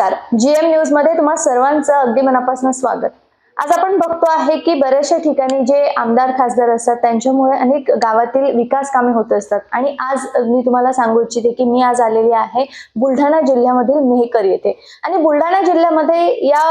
नमस्कार. जीएम न्यूजमध्ये तुम्हा सर्वांचं अगदी मनापासून स्वागत. आज आपण बघतो आहे की बऱ्याचशा ठिकाणी जे आमदार खासदार असतात त्यांच्यामुळे अनेक गावातील विकास कामे होत असतात. आणि आज मी तुम्हाला सांगू इच्छिते की मी आज आलेली आहे बुलढाणा जिल्ह्यामधील मेहकर येथे. आणि बुलढाणा जिल्ह्यामध्ये या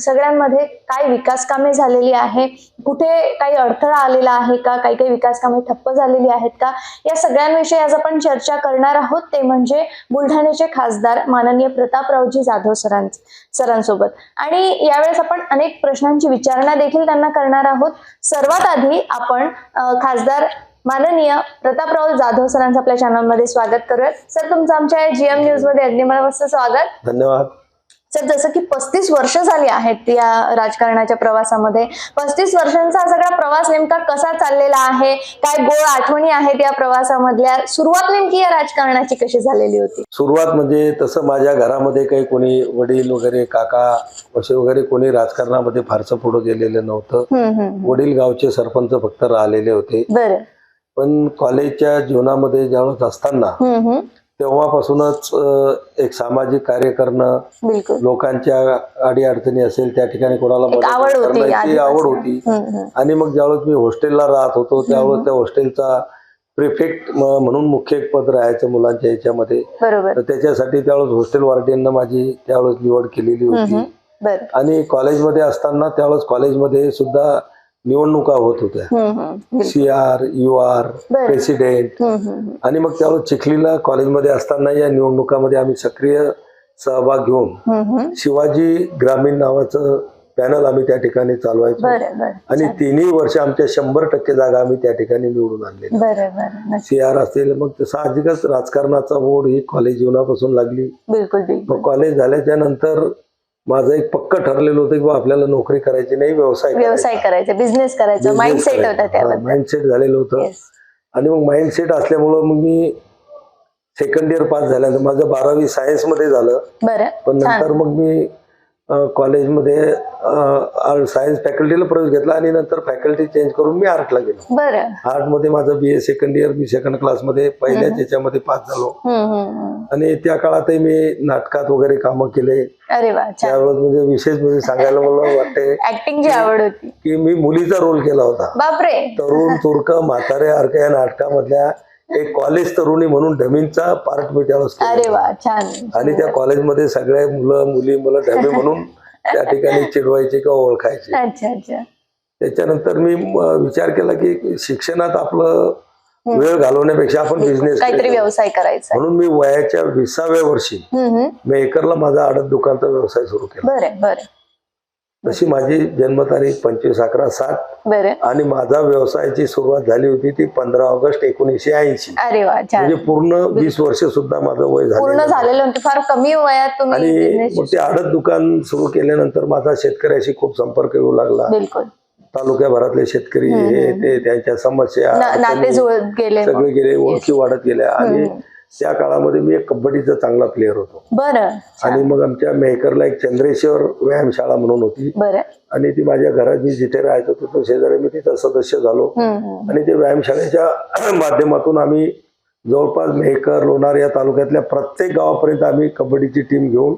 सगळ्यांमध्ये काय विकास कामे झालेली आहे? कुठे काही अडथळा आलेला आहे का? काही काही विकास कामे ठप्प झालेली आहेत का? या सगळ्यांविषयी आज आपण चर्चा करणार आहोत. ते म्हणजे बुलढाण्याचे खासदार माननीय प्रतापरावजी जाधव सरां सरांसोबत. आणि यावेळेस आपण अनेक प्रश्नांची विचारणा देखील त्यांना करणार आहोत. सर्वात आधी आपण खासदार माननीय प्रतापराव जाधव सरांचं आपल्या चॅनलमध्ये स्वागत करूयात. सर तुमचं आमच्या जीएम न्यूजमध्ये अगदी स्वागत. धन्यवाद. सर जसं की पस्तीस वर्ष झाली आहेत या राजकारणाच्या प्रवासामध्ये. पस्तीस वर्षांचा हा सगळा प्रवास नेमका कसा चाललेला आहे? काय गोड आठवणी आहेत या प्रवासामधल्या? सुरुवात नेमकी या राजकारणाची कशी झालेली होती? सुरुवात म्हणजे तसं माझ्या घरामध्ये काही कोणी वडील वगैरे काका असे वगैरे कोणी राजकारणामध्ये फारसं पुढे गेलेलं नव्हतं. वडील गावचे सरपंच फक्त राहिलेले होते. बरं. पण कॉलेजच्या जीवनामध्ये ज्यावेळेस असताना. तेव्हापासूनच अं, एक सामाजिक कार्य करणं बिलकुल. लोकांच्या अडीअडचणी असेल त्या ठिकाणी कोणाला एक मदत आवड होती करण्याची आधीपासून. आवड होती. हम्म, हम्म. आणि मग ज्यावेळेस मी हॉस्टेलला राहत होतो त्यावेळेस त्या हॉस्टेलचा प्रिफेक्ट म्हणून मुख्य एक पद राहायचं मुलांच्या याच्यामध्ये बरोबर. तर त्याच्यासाठी त्यावेळेस हॉस्टेल वार्डियननं माझी त्यावेळेस निवड केलेली हम्म, होती. हम्म. बरं. आणि कॉलेजमध्ये असताना त्यावेळेस कॉलेजमध्ये सुद्धा निवडणुका होत होत्या. C R U R. President. आणि मग त्यावेळेस चिखलीला कॉलेजमध्ये असताना या निवडणुकामध्ये आम्ही सक्रिय सहभाग घेऊन. शिवाजी ग्रामीण नावाचं पॅनल आम्ही त्या ठिकाणी चालवायचो आणि तिन्ही वर्ष आमच्या शंभर टक्के जागा आम्ही त्या ठिकाणी निवडून आणले. सी आर असेल मग साहजिकच राजकारणाचा ओढ ही कॉलेज जीवनापासून लागली मग कॉलेज झाल्याच्यानंतर माझं एक पक्क ठरलेलं होतं की बा आपल्याला नोकरी करायची नाही व्यवसाय व्यवसाय करायचा बिझनेस करायचा माइंडसेट होता माइंडसेट झालेलं होतं. आणि मग माइंडसेट असल्यामुळं मग मी सेकंड इयर पास झाल्यानंतर माझं बारावी सायन्समध्ये झालं. बरं पण नंतर मग मी कॉलेजमध्ये सायन्स फॅकल्टीला प्रवेश घेतला आणि नंतर फॅकल्टी चेंज करून मी आर्टला गेलो. बरं. आर्टमध्ये माझं बी ए सेकंड इयर मी सेकंड क्लासमध्ये पहिल्याच याच्यामध्ये पास झालो. आणि त्या काळातही मी नाटकात वगैरे कामं केले. त्यावेळेस म्हणजे विशेष म्हणजे सांगायला मला वाटते ऍक्टिंगची आवड होती. की मी मुलीचा रोल केला होता. बापरे. तरुण तुर्क म्हातारे अर्क या नाटकामधल्या एक कॉलेज तरुणी म्हणून डमींचा पार्ट मी त्यावेळेस केला. अरे वा छान. आणि त्या कॉलेजमध्ये सगळे मुलं मुली मला डमी म्हणून त्या ठिकाणी चिडवायचे किंवा ओळखायचे. अच्छा अच्छा. त्याच्यानंतर मी म, विचार केला की शिक्षणात आपलं वेळ घालवण्यापेक्षा आपण बिझनेस काहीतरी व्यवसाय करायचा. म्हणून मी वयाच्या विसाव्या वर्षी हम्म, हम्म. मेकरला माझा आडत दुकानचा व्यवसाय सुरू केला. बरं बरं. तशी माझी जन्मतारीख पंचवीस अकरा सात. आणि माझा व्यवसायाची सुरुवात झाली होती ती पंधरा ऑगस्ट एकोणीसशे ऐंशी. अरे वा म्हणजे पूर्ण वीस वर्ष सुद्धा माझं वय पूर्ण झालं झालेलं होतं. फार कमी वयात तुम्ही आणि ते आडत दुकान सुरू केल्यानंतर माझा शेतकऱ्याशी खूप संपर्क येऊ लागला. बिलकुल. तालुक्याभरातले शेतकरी हे ते त्यांच्या समस्या. सगळे गेले ओळखी वाढत गेल्या. आणि त्या काळामध्ये मी एक कबड्डीचा चांगला प्लेअर होतो. बरं. आणि मग आमच्या मेहकरला एक चंद्रेश्वर व्यायामशाळा म्हणून होती. आणि ती माझ्या घरात मी जिथे राहायचो तिथून शेजारी मी तिचा सदस्य झालो. आणि ते व्यायामशाळेच्या माध्यमातून आम्ही जवळपास मेहकर लोणार या तालुक्यातल्या प्रत्येक गावापर्यंत आम्ही कबड्डीची टीम घेऊन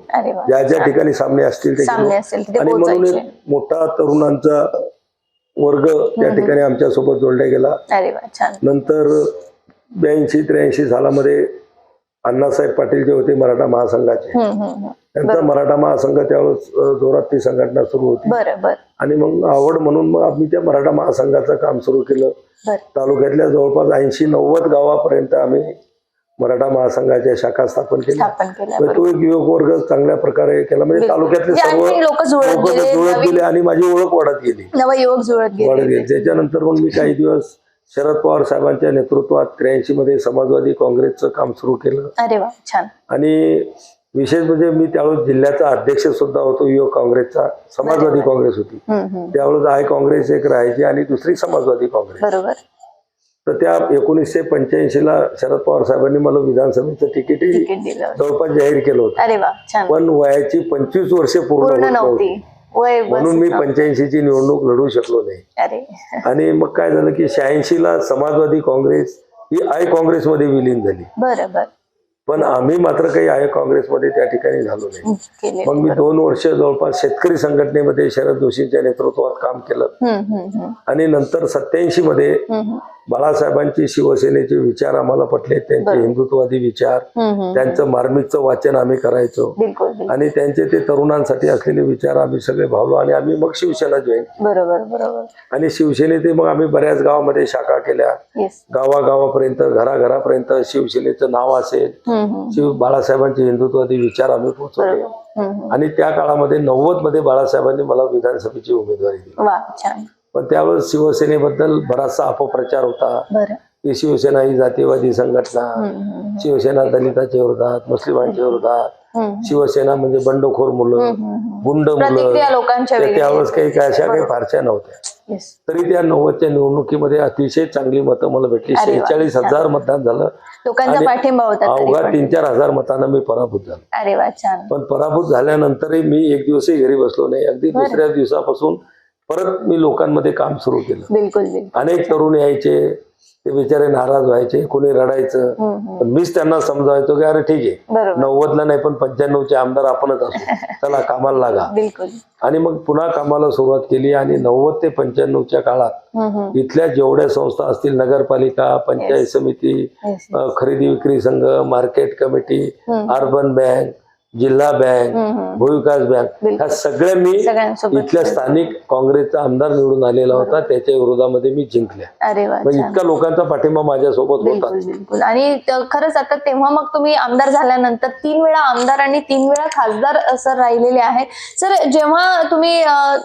ज्या ज्या ठिकाणी सामने असतील ते तिथे आणि म्हणून एक मोठा तरुणांचा वर्ग त्या ठिकाणी आमच्यासोबत जोडला गेला. नंतर ब्याऐंशी त्र्याऐंशी सालामध्ये अण्णासाहेब पाटील जे होते मराठा महासंघाचे. त्यांचा मराठा महासंघ त्यावेळेस जोरात ती संघटना सुरू होती. आणि मग आवड म्हणून मग आम्ही त्या मराठा महासंघाचं काम सुरू केलं. तालुक्यातल्या जवळपास ऐंशी नव्वद गावापर्यंत आम्ही मराठा महासंघाच्या शाखा स्थापन केल्या. तर तो एक युवक वर्ग चांगल्या प्रकारे केला. म्हणजे तालुक्यातले सर्व लोक जुळत गेले आणि माझी ओळख वाढत गेली. वाढत गेले. गेली. त्याच्यानंतर मग मी काही दिवस शरद पवार साहेबांच्या नेतृत्वात त्र्याऐंशी मध्ये समाजवादी काँग्रेसचं काम सुरू केलं. अरे वा छान. आणि विशेष म्हणजे मी त्यावेळेस जिल्ह्याचा अध्यक्ष सुद्धा होतो युवक काँग्रेसचा समाजवादी काँग्रेस होती. त्यावेळेस आय काँग्रेस एक राहायची आणि दुसरी समाजवादी काँग्रेस. बरोबर. तर त्या एकोणीसशे पंच्याऐंशी ला शरद पवार साहेबांनी मला विधानसभेचं तिकीट. जवळपास जाहीर केलं होतं. पण वयाची पंचवीस वर्षे पूर्ण पूर्ण होत नव्हती. म्हणून मी. पंच्याऐंशीची निवडणूक लढू शकलो नाही. अरे. आणि मग काय झालं की शहाऐंशी ला समाजवादी काँग्रेस ही आय काँग्रेसमध्ये विलीन झाली. बरं बरं पण आम्ही मात्र काही आहे काँग्रेसमध्ये त्या ठिकाणी झालो नाही. मग मी दोन वर्ष जवळपास शेतकरी संघटनेमध्ये शरद जोशींच्या नेतृत्वात काम केलं. आणि नंतर सत्याऐंशी मध्ये बाळासाहेबांची शिवसेनेचे विचार आम्हाला पटले त्यांचे. हिंदुत्ववादी विचार. त्यांचं मार्मिकचं वाचन आम्ही करायचो. आणि त्यांचे ते तरुणांसाठी असलेले विचार आम्ही सगळे भावलो आणि आम्ही मग शिवसेना जॉईन बरोबर बरोबर. आणि शिवसेनेचे मग आम्ही बऱ्याच गावामध्ये शाखा केल्या. गावागावापर्यंत घराघरापर्यंत शिवसेनेचं नाव असेल शिव बाळासाहेबांचे हिंदुत्ववादी विचार आम्ही पोहोचवले. आणि त्या काळामध्ये नव्वदमध्ये बाळासाहेबांनी मला विधानसभेची उमेदवारी दिली. पण त्यावेळेस शिवसेनेबद्दल बराचसा अपप्रचार होता. की शिवसेना ही जातीवादी संघटना शिवसेना दलिताच्या विरोधात मुस्लिमांच्या विरोधात शिवसेना म्हणजे बंडखोर मुलं. गुंड मुलं त्यावेळेस काही काय अशा काही फारशा नव्हत्या. तरी त्या नव्वदच्या निवडणुकीमध्ये अतिशय चांगली मतं मला भेटली. शेहेचाळीस हजार मतदान झालं. लोकांचा आणि पाठिंबा होता तरी अवघा. तीन चार हजार मतांना मी पराभूत झालो. पण पराभूत झाल्यानंतरही मी एक दिवसही घरी बसलो नाही. अगदी. दुसऱ्या दिवसापासून परत मी लोकांमध्ये काम सुरू केलं. बिलकुल बिलकुल. अनेक तरुण यायचे ते बिचारे नाराज व्हायचे कोणी रडायचं. पण मीच त्यांना समजावायचो की अरे ठीक आहे बरोबर. नव्वदला नाही पण पंच्याण्णवचे आमदार आपणच असू. चला कामाला लागा. बिलकुल. आणि मग पुन्हा कामाला सुरुवात केली आणि नव्वद ते पंच्याण्णवच्या काळात हम्म, हम्म. इथल्या जेवढ्या संस्था असतील नगरपालिका पंचायत समिती Yes, अ, खरेदी विक्री संघ मार्केट कमिटी हम्म. अर्बन बँक जिल्हा बँक. भूविकास बँक. ह्या सगळ्या मी इथल्या स्थानिक काँग्रेसचा आमदार निवडून आलेला होता. त्याच्या विरोधामध्ये मी जिंकल्या. अरे म्हणजे इतका लोकांचा पाठिंबा माझ्यासोबत होता. आणि खरंच आता तेव्हा मग तुम्ही आमदार झाल्यानंतर तीन वेळा आमदार आणि तीन वेळा खासदार सर राहिलेले आहेत. सर जेव्हा तुम्ही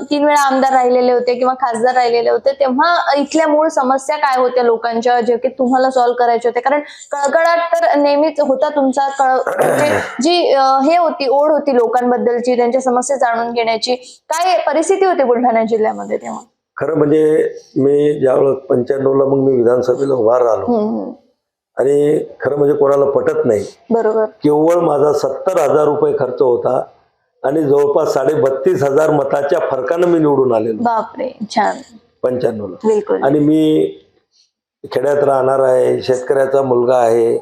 तीन वेळा आमदार राहिलेले होते किंवा खासदार राहिलेले होते तेव्हा इथल्या मूळ समस्या काय होत्या लोकांच्या जे की तुम्हाला सॉल्व्ह करायचे होते? कारण कळकळाट तर नेहमीच होता तुमचा. कळ म्हणजे जी हे होती ओढ होती लोकांबद्दलची त्यांच्या समस्या जाणून घेण्याची. काय परिस्थिती होती बुलढाणा जिल्ह्यामध्ये तेव्हा? खरं म्हणजे मी ज्यावेळेस पंच्याण्णवला मग मी विधानसभेला उभा राहिलो. आणि खरं म्हणजे कोणाला पटत नाही. बरोबर. केवळ माझा सत्तर हजार रुपये खर्च होता आणि जवळपास साडे बत्तीस हजार मताच्या फरकानं मी निवडून आलेलो. बापरे छान. पंच्याण्णवला. बिलकुल. आणि मी खेड्यात राहणार आहे शेतकऱ्याचा मुलगा आहे.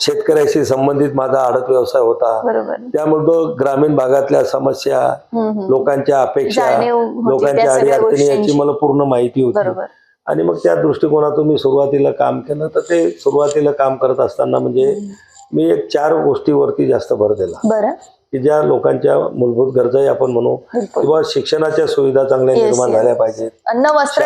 शेतकऱ्याशी संबंधित माझा आडत व्यवसाय होता. त्यामुळे तो ग्रामीण भागातल्या समस्या. लोकांच्या अपेक्षा लोकांच्या त्या सगळ्या अडीअडचणी याची. मला पूर्ण माहिती होती. आणि मग त्या दृष्टिकोनातून मी सुरुवातीला काम केलं. तर ते सुरुवातीला काम करत असताना म्हणजे मी एक चार गोष्टीवरती जास्त भर दिला. की ज्या लोकांच्या मूलभूत गरजाही आपण म्हणू किंवा शिक्षणाच्या सुविधा चांगल्या निर्माण. झाल्या पाहिजेत. अन्न वस्त्र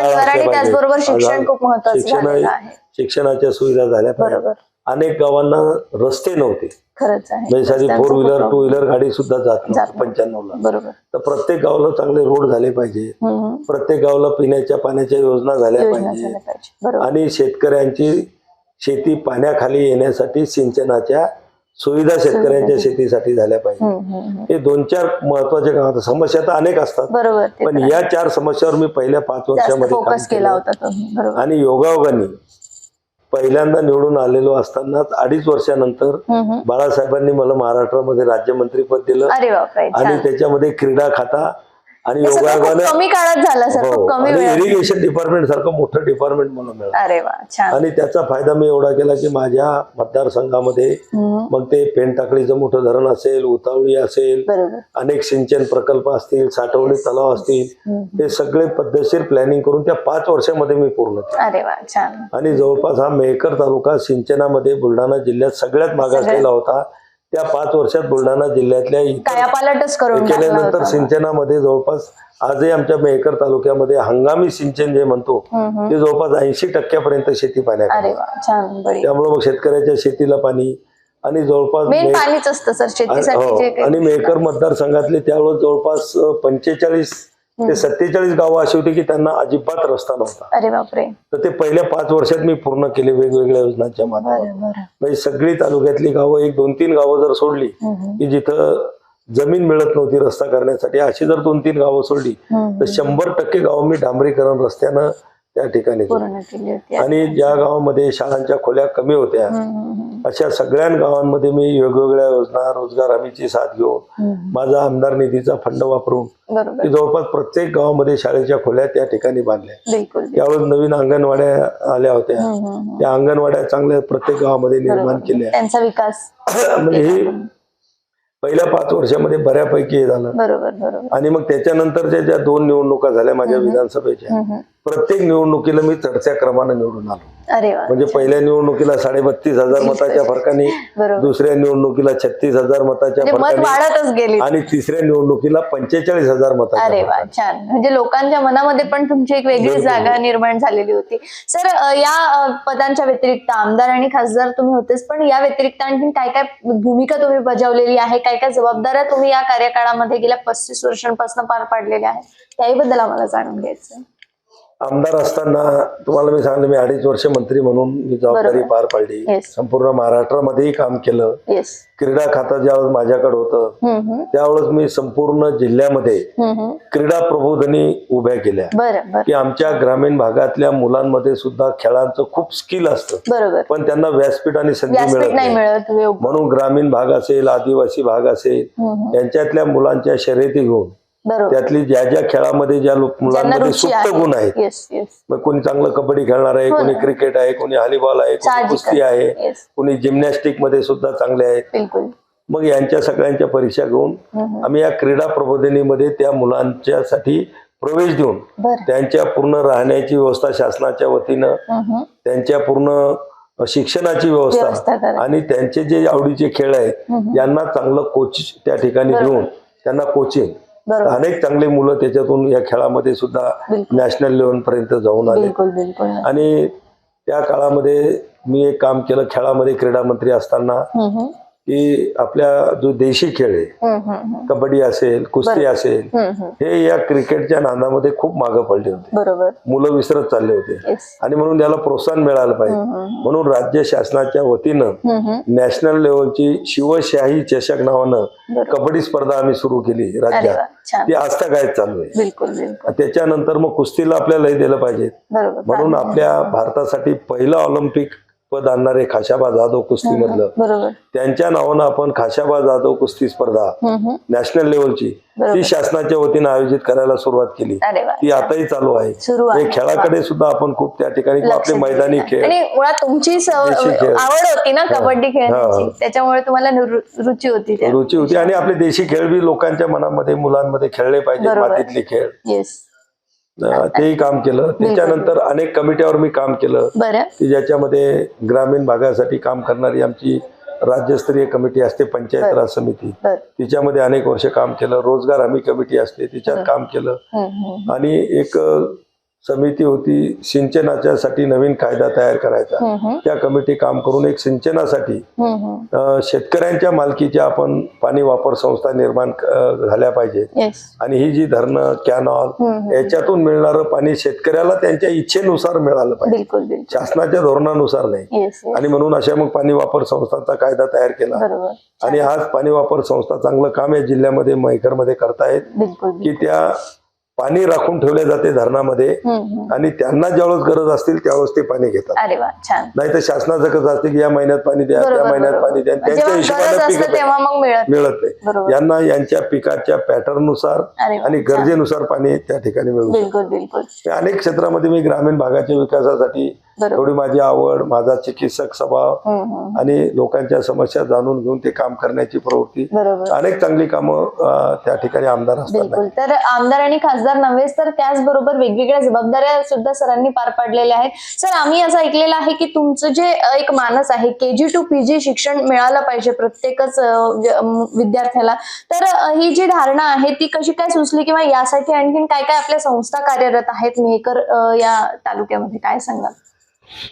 त्याचबरोबर. शिक्षण खूप महत्वाचं शिक्षणाच्या सुविधा झाल्या पाहिजेत. अनेक गावांना रस्ते नव्हते. खरंच आहे. म्हणजे साधी फोर व्हीलर. टू व्हीलर गाडी सुद्धा जात नव्हती. पंच्याण्णवला. बरोबर. तर प्रत्येक गावाला चांगले रोड झाले पाहिजे. प्रत्येक गावाला पिण्याच्या पाण्याच्या योजना झाल्या पाहिजे. आणि शेतकऱ्यांची शेती पाण्याखाली येण्यासाठी सिंचनाच्या सुविधा शेतकऱ्यांच्या शेतीसाठी झाल्या पाहिजे. हे दोन चार महत्त्वाचे काम आता समस्या तर अनेक असतात. पण या चार समस्यावर मी पहिल्या पाच वर्षामध्ये फोकस केला होता आणि योगायोगाने पहिल्यांदा निवडून आलेलो असतानाच अडीच वर्षानंतर. बाळासाहेबांनी मला महाराष्ट्रामध्ये राज्यमंत्रीपद दिलं. आणि त्याच्यामध्ये क्रीडा खाता आणि योगायोगाने कमी काळात झालं सर हो खूप कमी आणि वेळात. इरिगेशन डिपार्टमेंट सारखं मोठं डिपार्टमेंट मला मिळालं. अरे वा छान. आणि त्याचा फायदा मी एवढा केला की माझ्या मतदारसंघामध्ये हम्म, मग ते पेनटाकळीचं मोठं धरण असेल उतावळी असेल बरोबर. अनेक सिंचन प्रकल्प असतील साठवणी तलाव असतील. हे सगळे पद्धतशीर प्लॅनिंग करून त्या पाच वर्षामध्ये मी पूर्ण केले. अरे वा छान. आणि जवळपास हा मेहकर तालुका सिंचनामध्ये बुलढाणा जिल्ह्यात सगळ्यात मागासलेला होता. त्या पाच वर्षात बुलढाणा जिल्ह्यातल्या कायापालटच करून केल्यानंतर. सिंचनामध्ये जवळपास आजही आमच्या मेहकर तालुक्यामध्ये हंगामी सिंचन जे म्हणतो. ते जवळपास ऐंशी टक्क्यापर्यंत शेती पाण्यात त्यामुळे मग शेतकऱ्याच्या शेतीला पाणी आणि जवळपास हो, आणि मेहकर मतदारसंघातले त्यावेळेस जवळपास पंचेचाळीस ते सत्तेचाळीस गावं अशी होती की त्यांना अजिबात रस्ता नव्हता. अरे बापरे. तर ते पहिल्या पाच वर्षात मी पूर्ण केले वेगवेगळ्या योजनांच्या माध्यमातून. बरं म्हणजे सगळी तालुक्यातली गावं एक दोन तीन गावं जर सोडली. की जिथं जमीन मिळत नव्हती रस्ता करण्यासाठी अशी जर दोन तीन गावं सोडली. तर शंभर टक्के गावं मी डांबरीकरण रस्त्यानं त्या ठिकाणी आणि ज्या गावामध्ये शाळांच्या खोल्या कमी होत्या. अशा सगळ्या गावांमध्ये मी वेगवेगळ्या योजना रोजगार हमीची साथ घेऊन. माझा आमदार निधीचा फंड वापरून जवळपास प्रत्येक गावामध्ये शाळेच्या खोल्या त्या ठिकाणी बांधल्या. त्यावेळेस नवीन अंगणवाड्या आल्या होत्या. त्या अंगणवाड्या चांगल्या प्रत्येक गावामध्ये निर्माण. केल्या. त्यांचा विकास म्हणजे हे पहिल्या पाच वर्षामध्ये बऱ्यापैकी हे झालं. आणि मग त्याच्यानंतरच्या ज्या दोन निवडणुका झाल्या माझ्या विधानसभेच्या. प्रत्येक निवडणुकीला मी चढत्या क्रमाने निवडून आलो. अरे वा म्हणजे पहिल्या निवडणुकीला साडे बत्तीस हजार मताच्या फरकाने दुसऱ्या निवडणुकीला छत्तीस हजार मताच्या म्हणजे मत फरकाने वाढतच गेली. आणि तिसऱ्या निवडणुकीला पंचेचाळीस हजार मताच्या अरे वा. छान. म्हणजे लोकांच्या मनामध्ये पण तुमची एक वेगळी. जागा निर्माण झालेली होती. सर या पदांच्या व्यतिरिक्त आमदार आणि खासदार तुम्ही होतेच पण या व्यतिरिक्त आणखी काय काय भूमिका तुम्ही बजावलेली आहे? काय काय जबाबदाऱ्या तुम्ही या कार्यकाळामध्ये गेल्या पस्तीस वर्षांपासून पार पाडलेल्या आहेत? त्याहीबद्दल आम्हाला जाणून घ्यायचं आमदार असताना तुम्हाला मी सांगितलं मी अडीच वर्ष मंत्री म्हणून मी जबाबदारी. पार पाडली. संपूर्ण महाराष्ट्रामध्येही काम केलं. क्रीडा खातं ज्यावेळेस माझ्याकडे होतं त्यावेळेस मी संपूर्ण जिल्ह्यामध्ये क्रीडा प्रबोधनी उभ्या केल्या. की आमच्या ग्रामीण भागातल्या मुलांमध्ये सुद्धा खेळांचं खूप स्किल असतं. पण त्यांना व्यासपीठ आणि संधी मिळत नाही म्हणून ग्रामीण भाग असेल आदिवासी भाग असेल. यांच्यातल्या मुलांच्या शर्यती घेऊन त्यातली ज्या ज्या खेळामध्ये ज्या मुलांमध्ये सुप्त गुण आहेत मग कोणी चांगलं कबड्डी खेळणार आहे हो कोणी. क्रिकेट आहे कोणी हॉलीबॉल आहे कोणी. कुस्ती आहे कोणी जिम्नॅस्टिकमध्ये सुद्धा चांगले आहेत मग यांच्या सगळ्यांच्या परीक्षा घेऊन. आम्ही या क्रीडा प्रबोधिनीमध्ये त्या मुलांच्यासाठी प्रवेश देऊन त्यांच्या पूर्ण राहण्याची व्यवस्था शासनाच्या वतीनं. त्यांच्या पूर्ण शिक्षणाची व्यवस्था. आणि त्यांचे जे आवडीचे खेळ आहेत. यांना चांगलं कोच त्या ठिकाणी. देऊन त्यांना कोचिंग अनेक चांगली मुलं त्याच्यातून या खेळामध्ये सुद्धा. नॅशनल लेवल पर्यंत जाऊन आले. आणि त्या काळामध्ये मी एक काम केलं खेळामध्ये क्रीडा मंत्री असताना की आपल्या जो देशी खेळ आहे. कबड्डी असेल कुस्ती असेल. हे या क्रिकेटच्या नादामध्ये खूप मागं पडले होते. बरोबर. मुलं विसरत चालले होते. आणि म्हणून याला प्रोत्साहन मिळालं पाहिजे. म्हणून राज्य शासनाच्या वतीनं नॅशनल लेवलची शिवशाही चषक नावानं कबड्डी स्पर्धा आम्ही सुरू केली राज्यात. ती आजतागायत चालू आहे. त्याच्यानंतर मग कुस्तीला आपल्याला दिलं पाहिजे. म्हणून आपल्या भारतासाठी पहिलं ऑलिम्पिक पद आणणारे खाशाबा जाधव कुस्ती मधलं त्यांच्या नावानं आपण खाशाबा जाधव कुस्ती स्पर्धा. नॅशनल लेवलची. ती शासनाच्या वतीनं आयोजित करायला सुरुवात केली ती आताही चालू आहे हे खेळाकडे सुद्धा आपण खूप त्या ठिकाणी आपले मैदानी. खेळ मुळात तुमची खेळ. आवड होती ना. कबड्डी हा. त्याच्यामुळे तुम्हाला रुची होती रुची होती आणि आपले देशी खेळ बी लोकांच्या मनामध्ये मुलांमध्ये खेळले पाहिजे. मातीतले खेळ तेही काम केलं. त्याच्यानंतर अनेक कमिट्यावर मी काम केलं. की ज्याच्यामध्ये ग्रामीण भागासाठी काम करणारी आमची राज्यस्तरीय कमिटी असते पंचायत राज समिती. तिच्यामध्ये अनेक वर्ष काम केलं. रोजगार हमी कमिटी असते तिच्यात काम केलं. आणि एक समिती होती सिंचनाच्या साठी नवीन कायदा तयार करायचा. त्या कमिटी काम करून एक सिंचनासाठी शेतकऱ्यांच्या मालकीच्या आपण पाणी वापर संस्था निर्माण झाल्या पाहिजेत. येस आणि ही जी धरणं कॅनॉल. याच्यातून मिळणारं पाणी शेतकऱ्याला त्यांच्या इच्छेनुसार मिळालं पाहिजे. शासनाच्या धोरणानुसार नाही. आणि म्हणून अशा मग पाणी वापर संस्थांचा कायदा तयार केला. आणि आज पाणी वापर संस्था चांगलं काम या जिल्ह्यामध्ये मैकरमध्ये करतायत. की त्या पाणी राखून ठेवले जाते धरणामध्ये. आणि त्यांना ज्यावेळेस गरज असतील त्यावेळेस ते पाणी घेतात. नाही तर शासनाचं कसं असते की या महिन्यात पाणी द्या त्या महिन्यात पाणी द्या. त्यांच्या हिशोबाने मिळत मिळत नाही. यांना यांच्या पिकाच्या पॅटर्ननुसार आणि. गरजेनुसार पाणी त्या ठिकाणी मिळू शकतं. बिलकुल बिलकुल. अनेक क्षेत्रामध्ये मी ग्रामीण भागाच्या विकासासाठी एवढी माझी आवड माझा चिकित्सक स्वभाव. आणि लोकांच्या समस्या जाणून घेऊन ते काम करण्याची प्रवृत्ती. अनेक चांगली कामं त्या ठिकाणी आमदार असतात. तर आमदार आणि खासदार नव्हेच तर त्याचबरोबर वेगवेगळ्या जबाबदाऱ्या सुद्धा सरांनी पार पाडलेल्या आहेत. सर आम्ही असं ऐकलेलं आहे की तुमचं जे एक मानस आहे के जी टू पी जी शिक्षण मिळालं पाहिजे प्रत्येकच विद्यार्थ्याला. तर ही जी धारणा आहे ती कशी काय सुचली किंवा यासाठी आणखीन काय काय आपल्या संस्था कार्यरत आहेत? मेहकर या तालुक्यामध्ये काय सांगाल?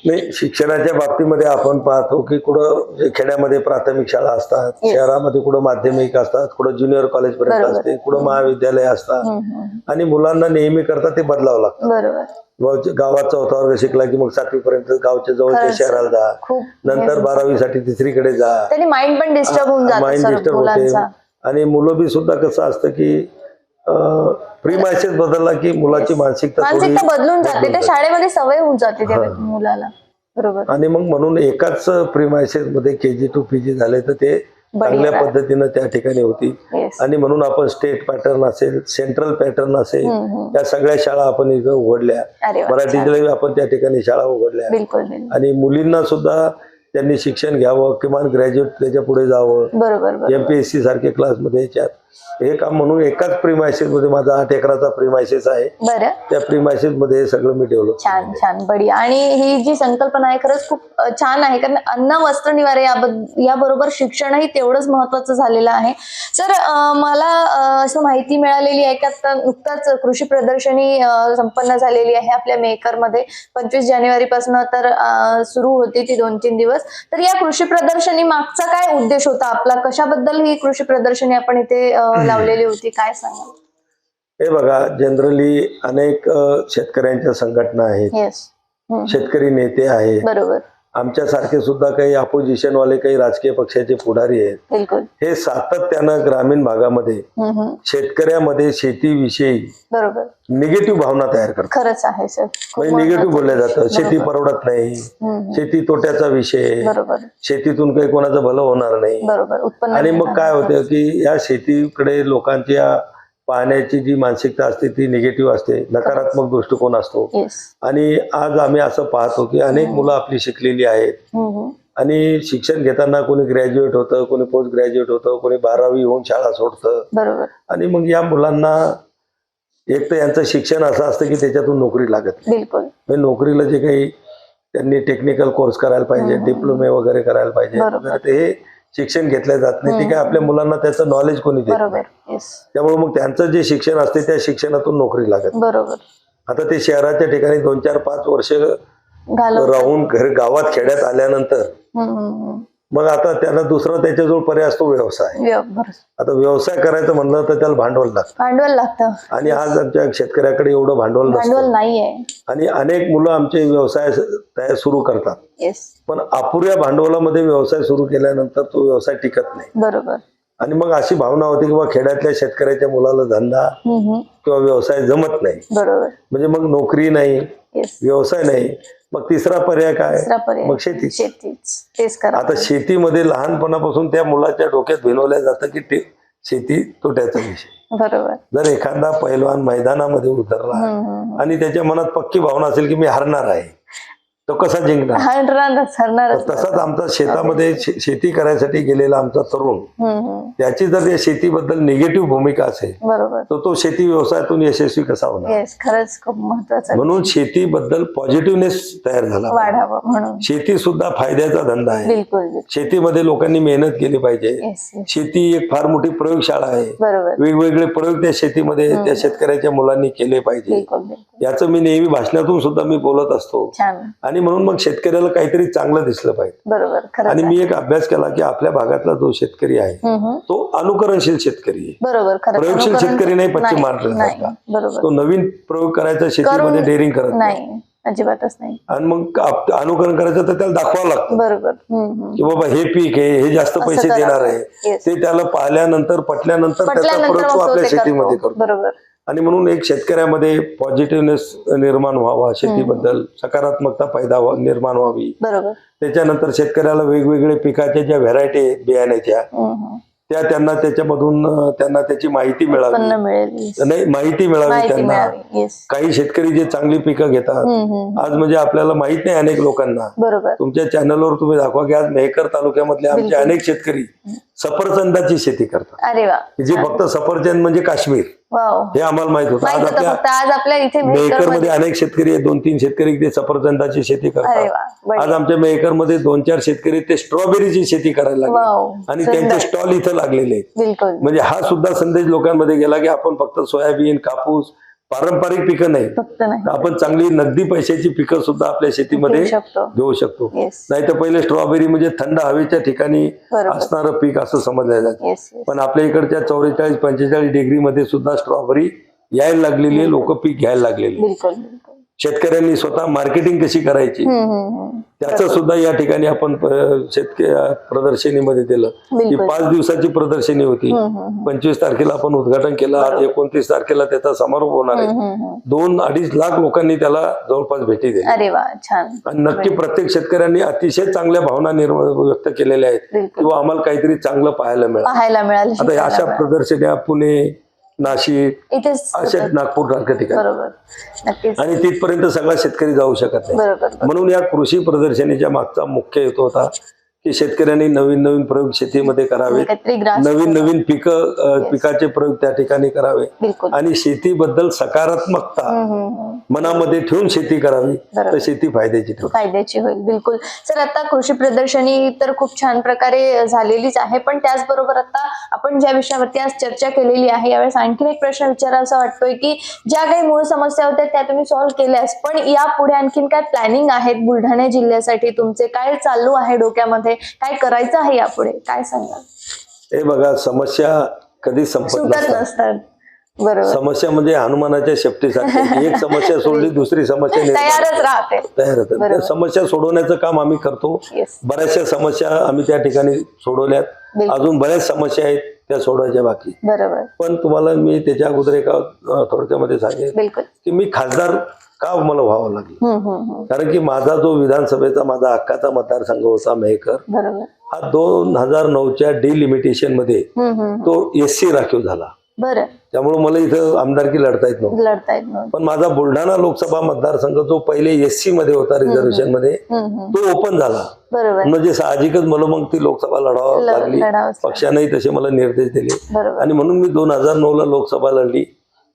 नाही शिक्षणाच्या बाबतीमध्ये आपण पाहतो की कुठं खेड्यामध्ये प्राथमिक शाळा असतात Yes. शहरामध्ये कुठं माध्यमिक असतात कुठं ज्युनियर कॉलेज पर्यंत. असते कुठं महाविद्यालय असतात. आणि मुलांना नेहमी करता ते बदलावं लागतं गावात चौथा वर्ग शिकला की मग सातवी पर्यंत गावच्या जवळच्या. शहराला जा नंतर बारावीसाठी तिसरीकडे जा माइंड पण डिस्टर्ब होऊन जातं माइंड सर डिस्टर्ब होते आणि मुलं बी सुद्धा कसं असतं की प्री मॅसेज बदलला की मुलाची मानसिकता मानसिकता बदलून जाते. त्या शाळेमध्ये सवय होऊन जाते त्या. मुलाला. बरोबर. आणि मग म्हणून एकाच pre मॅसेजमध्ये K G to P G झाले तर ते चांगल्या. पद्धतीनं त्या ठिकाणी होती. आणि म्हणून आपण स्टेट पॅटर्न असेल सेंट्रल पॅटर्न असेल हम्म, हम्म. या सगळ्या शाळा आपण इथं उघडल्या. मराठीच्या आपण त्या ठिकाणी शाळा उघडल्या. आणि मुलींना सुद्धा त्यांनी शिक्षण घ्यावं किमान ग्रॅज्युएट त्याच्या पुढे जावं. एमपीएससी सारखे क्लासमध्ये याच्यात. हे काम म्हणून एकाच प्रीमायसेस मध्ये माझा आठ एकराचा प्रीमायसेस आहे. बरं. त्या प्रीमायसेस मध्ये हे सगळं मी डेव्हलप छान छान. बढिया. आणि ही जी संकल्पना आहे खरंच खूप अ, छान आहे. कारण अन्न वस्त्र निवारे याबरोबर शिक्षणही तेवढंच महत्वाचं झालेलं आहे. सर अ, मला अ, असं माहिती मिळालेली आहे की आता नुकताच कृषी प्रदर्शनी अ, संपन्न झालेली आहे आपल्या मेकरमध्ये. पंचवीस जानेवारी पासून तर अ, सुरू होती ती दोन तीन दिवस. तर या कृषी प्रदर्शनी मागचा काय उद्देश होता आपला? कशाबद्दल ही कृषी प्रदर्शनी आपण इथे अ, लावलेली होती काय सांगाल? हे बघा जनरली अनेक शेतकऱ्यांच्या संघटना आहेत. शेतकरी नेते आहेत. बरोबर. आमच्यासारखे सुद्धा काही अपोजिशन वाले काही राजकीय पक्षाचे पुढारी आहेत. हे सातत्यानं ग्रामीण भागामध्ये. शेतकऱ्यामध्ये शेतीविषयी निगेटिव्ह भावना तयार करतात. खरंच आहे सर म्हणजे निगेटिव्ह बोललं. जातं. शेती. परवडत नाही. शेती तोट्याचा विषय. शेतीतून काही कोणाचं भलं होणार नाही. आणि मग काय. होतं की या शेतीकडे लोकांची या पाहण्याची जी मानसिकता असते ती निगेटिव्ह असते. नकारात्मक दृष्टिकोन असतो. आणि आज आम्ही असं पाहतो की अनेक मुलं आपली शिकलेली आहेत. हम्म, हम्म. आणि शिक्षण घेताना कोणी ग्रॅज्युएट होतं कोणी पोस्ट ग्रॅज्युएट होतं कोणी बारावी होऊन शाळा सोडतं. आणि मग या मुलांना एक तर यांचं शिक्षण असं असतं की त्याच्यातून नोकरी लागत नाही. बिलकुल. नोकरीला जे काही त्यांनी टेक्निकल कोर्स करायला पाहिजे. डिप्लोमे वगैरे करायला पाहिजे. बरोबर. शिक्षण घेतलं जात नाही. ते काय आपल्या मुलांना त्याचं नॉलेज कोणी देत नाही. बरोबर येस त्यामुळे मग त्यांचं जे शिक्षण असते त्या शिक्षणातून नोकरी लागत. बरोबर. आता ते शहराच्या ठिकाणी दोन चार पाच वर्ष राहून घर गावात खेड्यात आल्यानंतर हम्म, हम्म, हम्म. मग आता त्यांना दुसरा त्याच्याजवळ पर्याय असतो व्यवसाय. आता व्यवसाय करायचं म्हणलं तर त्याला भांडवल लागतं. भांडवल लागतं. आणि आज आमच्या शेतकऱ्याकडे एवढं भांडवल भांडवल नाहीये. आणि अनेक मुलं आमचे व्यवसाय तयार सुरू करतात. पण अपुऱ्या भांडवलामध्ये व्यवसाय सुरू केल्यानंतर तो व्यवसाय टिकत नाही. बरोबर. आणि मग अशी भावना होती की बा खेड्यातल्या शेतकऱ्याच्या मुलाला धंदा. किंवा व्यवसाय जमत नाही. बरोबर. म्हणजे मग नोकरी नाही. व्यवसाय नाही. मग तिसरा पर्याय काय? मग शेती शेतीच. आता शेतीमध्ये लहानपणापासून त्या मुलाच्या डोक्यात भिनवल्या जातं की ते शेती तोट्याचा विषय. बरोबर. जर एखादा पैलवान मैदानामध्ये उतरला. आणि त्याच्या मनात पक्की भावना असेल की मी हरणार आहे. तो कसा जिंकणार? हरणारच तसाच आमचा शेतामध्ये शेती करायसाठी गेलेला आमचा तरुण. त्याची जर या शेतीबद्दल निगेटिव्ह भूमिका असेल बरोबर. तर तो शेती व्यवसायातून यशस्वी कसा होणार? खरंच खूप महत्वाचं म्हणून शेतीबद्दल पॉझिटिव्हनेस तयार झाला शेती सुद्धा फायद्याचा धंदा आहे. शेतीमध्ये लोकांनी मेहनत केली पाहिजे. शेती एक फार मोठी प्रयोगशाळा आहे. वेगवेगळे प्रयोग त्या शेतीमध्ये त्या शेतकऱ्याच्या मुलांनी केले पाहिजे. याचं मी नेहमी भाषणातून सुद्धा मी बोलत असतो. छान. आणि म्हणून मग शेतकऱ्याला काहीतरी चांगलं दिसलं पाहिजे आणि. मी एक अभ्यास केला की आपल्या भागातला जो शेतकरी आहे. तो अनुकरणशील शेतकरी आहे प्रयोगशील शेतकरी नाही पश्चिम बरोबर तो नवीन प्रयोग करायचा शेतीमध्ये डेअरिंग करत नाही अजिबातच नाही आणि मग अनुकरण करायचं तर त्याला दाखवावं लागतं बरोबर. की बाबा हे पीक आहे हे जास्त पैसे. देणार आहे. ते त्याला पाहिल्यानंतर पटल्यानंतर त्याचा प्रयोग आपल्या शेतीमध्ये करतो. करतो बरोबर आणि म्हणून एक शेतकऱ्यामध्ये पॉझिटिव्हनेस निर्माण व्हावा शेतीबद्दल सकारात्मकता पैदा व्हा- निर्माण व्हावी. त्याच्यानंतर शेतकऱ्याला वेगवेगळे पिकाच्या ज्या व्हरायटी आहेत बियाण्याच्या. त्या त्यांना त्याच्यामधून त्यांना त्याची माहिती मिळावी. नाही माहिती मिळावी त्यांना. काही शेतकरी जे चांगली पिकं घेतात आज म्हणजे आपल्याला माहीत नाही अनेक लोकांना. बरोबर. तुमच्या चॅनलवर तुम्ही दाखवा की आज मेहकर तालुक्यामधले आमचे. अनेक शेतकरी सफरचंदाची शेती करतात. जे फक्त सफरचंद म्हणजे काश्मीर. हे आम्हाला माहीत होतं. आज आपल्या फक्त. आज आपल्या इथे मेहकरमध्ये अनेक शेतकरी आहेत. दोन तीन शेतकरी ते सफरचंदाची शेती करतात. आज. आमच्या मेहकरमध्ये दोन चार शेतकरी ते स्ट्रॉबेरीची शेती करायला. लागले. आणि. त्यांचे स्टॉल इथं लागलेले आहेत. म्हणजे हा सुद्धा संदेश लोकांमध्ये गेला की आपण फक्त सोयाबीन कापूस पारंपरिक पिकं नाही. फक्त नाही. आपण चांगली नगदी पैशाची पिकं सुद्धा आपल्या शेतीमध्ये घेऊ शकतो. घेऊ शकतो. येस नाही तर पहिले स्ट्रॉबेरी म्हणजे थंड हवेच्या ठिकाणी बरोबर. असणारं पीक असं समजलं जातं. येस येस पण आपल्या इकडच्या चौवेचाळीस पंचेचाळीस डिग्री मध्ये सुद्धा स्ट्रॉबेरी यायला लागलेली आहे. लोक पीक घ्यायला लागलेली आहे. बिलकुल बिलकुल. शेतकऱ्यांनी स्वतः मार्केटिंग कशी करायची. त्याचं सुद्धा या ठिकाणी आपण शेतकरी प्रदर्शनीमध्ये दिलं. ही बिलकुल. पाच दिवसाची प्रदर्शनी होती. पंचवीस तारखेला आपण उद्घाटन केलं. आज एकोणतीस तारखेला त्याचा समारोप होणार आहे. दोन अडीच लाख लोकांनी त्याला जवळपास भेटी दिली. अरे वा छान. आणि नक्की प्रत्येक शेतकऱ्यांनी अतिशय चांगल्या भावना निर्माण व्यक्त केलेल्या आहेत. किंवा आम्हाला काहीतरी चांगलं पाहायला मिळालं. पाहायला मिळालं. आता अशा. प्रदर्शन्या पुणे नाशिक इथेच होतात. नागपूर सारख्या ठिकाणी. बरोबर. नक्कीच. आणि तिथपर्यंत सगळा शेतकरी जाऊ शकत नाही. बरोबर. म्हणून या कृषी प्रदर्शनीच्या मागचा मुख्य हेतू होता की शेतकऱ्यांनी नवीन नवीन प्रयोग शेतीमध्ये करावे. नवीन नवीन पिकं पिकाचे प्रयोग त्या ठिकाणी करावे. आणि शेतीबद्दल सकारात्मकता. मनामध्ये ठेवून शेती करावी. तर शेती फायद्याची फायद्याची होईल बिलकुल. सर आता कृषी प्रदर्शनी तर खूप छान प्रकारे झालेलीच आहे पण त्याचबरोबर आता आपण ज्या विषयावरती आज चर्चा केलेली आहे यावेळेस आणखीन एक प्रश्न विचारा असं वाटतोय की ज्या काही मूळ समस्या होत्या त्या तुम्ही सॉल्व्ह केल्यास पण यापुढे आणखीन काय प्लॅनिंग आहेत बुलढाणा जिल्ह्यासाठी? तुमचे काय चालू आहे डोक्यामध्ये? काय करायचं आहे यापुढे? काय सांगाल? हे बघा समस्या कधी संपत नसतात. बरोबर. समस्या म्हणजे हनुमानाच्या शेपटीसारखी एक समस्या सोडली दुसरी समस्या तयारच. राहते. तयार समस्या सोडवण्याचं काम आम्ही करतो. बऱ्याचशा समस्या आम्ही त्या ठिकाणी सोडवल्यात. अजून बऱ्याच समस्या आहेत त्या सोडवायच्या बाकी. बरोबर. पण तुम्हाला मी त्याच्या अगोदर एका थोडक्यामध्ये सांगेन की मी खासदार का मला व्हावं लागलं? कारण की माझा जो विधानसभेचा माझा हक्काचा मतदारसंघ होता मेहकर हा दोन हजार नऊच्या डिलिमिटेशनमध्ये तो एस सी राखीव झाला. बरं. त्यामुळे मला इथं आमदारकी लढता येत नव्हती. पण माझा बुलढाणा लोकसभा मतदारसंघ जो पहिले एस सी मध्ये होता रिझर्वेशनमध्ये तो ओपन झाला. बरोबर. म्हणजे साहजिकच मला मग ती लोकसभा लढावं लागली. पक्षानेही तसे मला निर्देश दिले. आणि म्हणून मी दोन हजार नऊ ला लोकसभा लढली.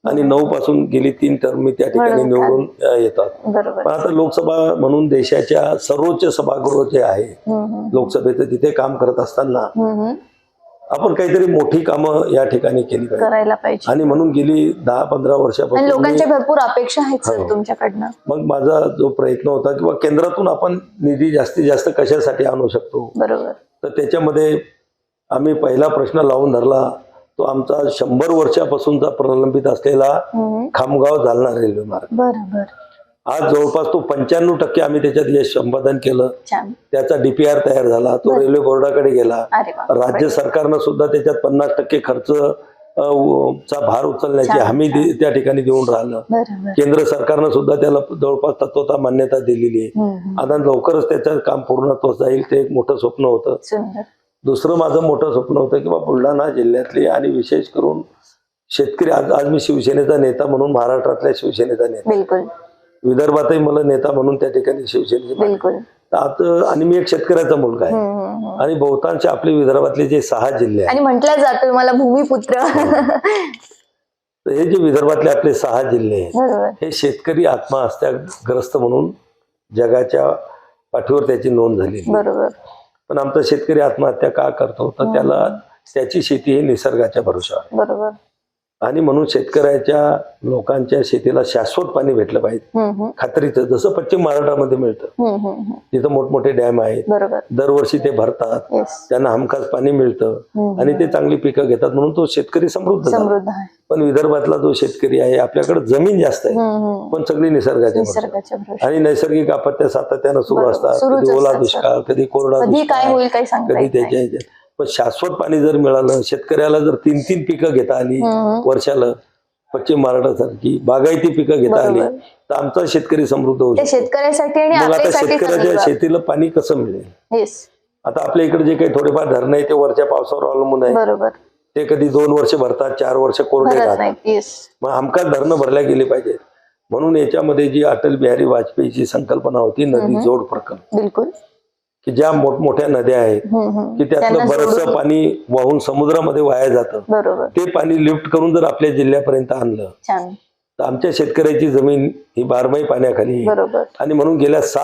आणि नऊ पासून गेली तीन टर्म मी त्या ठिकाणी निवडून येतात. पण आता लोकसभा म्हणून देशाच्या सर्वोच्च सभागृह जे आहे लोकसभेचं तिथे काम करत असताना. आपण काहीतरी मोठी कामं या ठिकाणी केली करायला पाहिजे. आणि म्हणून गेली दहा पंधरा वर्षापासून लोकांच्या भरपूर अपेक्षा आहेत हो. तुमच्याकडनं. मग माझा जो प्रयत्न होता किंवा केंद्रातून आपण निधी जास्तीत जास्त कशासाठी आणू शकतो? बरोबर. तर त्याच्यामध्ये आम्ही पहिला प्रश्न लावून धरला तो आमचा शंभर वर्षापासूनचा प्रलंबित असलेला. खामगाव जालना रेल्वे मार्ग. आज जवळपास तो पंच्याण्णव टक्के आम्ही त्याच्यात यश संपादन केलं. त्याचा डीपीआर तयार झाला. तो रेल्वे बोर्डाकडे गेला. राज्य सरकारनं सुद्धा त्याच्यात पन्नास टक्के खर्च चा भार उचलण्याची हमी त्या ठिकाणी देऊन राहिलं. केंद्र सरकारनं सुद्धा त्याला जवळपास तत्वता मान्यता दिलेली आहे. आता लवकरच त्याचं काम पूर्णत्वास जाईल. ते एक मोठं स्वप्न होतं. दुसरं माझं मोठं स्वप्न होतं की बा बुलढाणा जिल्ह्यातली आणि विशेष करून शेतकरी आज आज मी शिवसेनेचा नेता म्हणून महाराष्ट्रातल्या शिवसेनेचा नेता. बिलकुल. विदर्भातही मला नेता म्हणून त्या ठिकाणी शिवसेनेची आता आणि मी एक शेतकऱ्याचा मुलगा आहे. आणि बहुतांश आपले विदर्भातले जे सहा जिल्हे आहेत. आणि म्हटलं जातं मला भूमिपुत्र. तर हे जे विदर्भातले आपले सहा जिल्हे हे शेतकरी आत्महत्याग्रस्त म्हणून जगाच्या पाठीवर त्याची नोंद आहे. बरोबर. पण आमचा शेतकरी आत्महत्या का करतो? तर त्याला त्याची शेती ही निसर्गाच्या भरोशावर. बरोबर. आणि म्हणून शेतकऱ्याच्या लोकांच्या शेतीला शाश्वत पाणी भेटलं पाहिजे. खात्रीचं जसं पश्चिम महाराष्ट्रामध्ये मिळतं. तिथं मोठमोठे डॅम आहेत. दरवर्षी ते भरतात. त्यांना हमखास पाणी मिळतं. आणि ते चांगली पिकं घेतात म्हणून तो शेतकरी समृद्ध पण विदर्भातला जो शेतकरी आहे आपल्याकडे जमीन जास्त आहे. पण सगळी निसर्गाच्या. आणि नैसर्गिक आपत्त्या सातत्यानं सुरू. असतात. कधी ओला दुष्काळ कधी कोरडा कधी काय दुष्काळ कधी त्याच्या पण शाश्वत पाणी जर मिळालं शेतकऱ्याला जर तीन तीन पिकं घेता आली. वर्षाला पश्चिम महाराष्ट्रासारखी बागायती पिकं घेता आली. तर आमचा शेतकरी समृद्ध शकतो. शेतकऱ्यासाठी आणि आता शेतकऱ्याच्या शेतीला पाणी कसं मिळेल? आता आपल्या इकडे जे काही थोडेफार धरणं आहे ते वरच्या पावसावर अवलंबून आहे. बरोबर. ते कधी दोन वर्ष भरतात चार वर्ष कोरडे राहतात. मग हमखास धरणं भरल्या गेली पाहिजेत. म्हणून याच्यामध्ये जी अटल बिहारी वाजपेयीची संकल्पना होती नदी जोड प्रकल्प. बिलकुल. की ज्या मोठमोठ्या नद्या आहेत. की त्यातलं जोडून- पाणी वाहून समुद्रामध्ये वाया जातं. ते पाणी लिफ्ट करून जर आपल्या जिल्ह्यापर्यंत आणलं तर आमच्या शेतकऱ्याची जमीन ही बारमाही पाण्याखाली आणि म्हणून गेल्या सात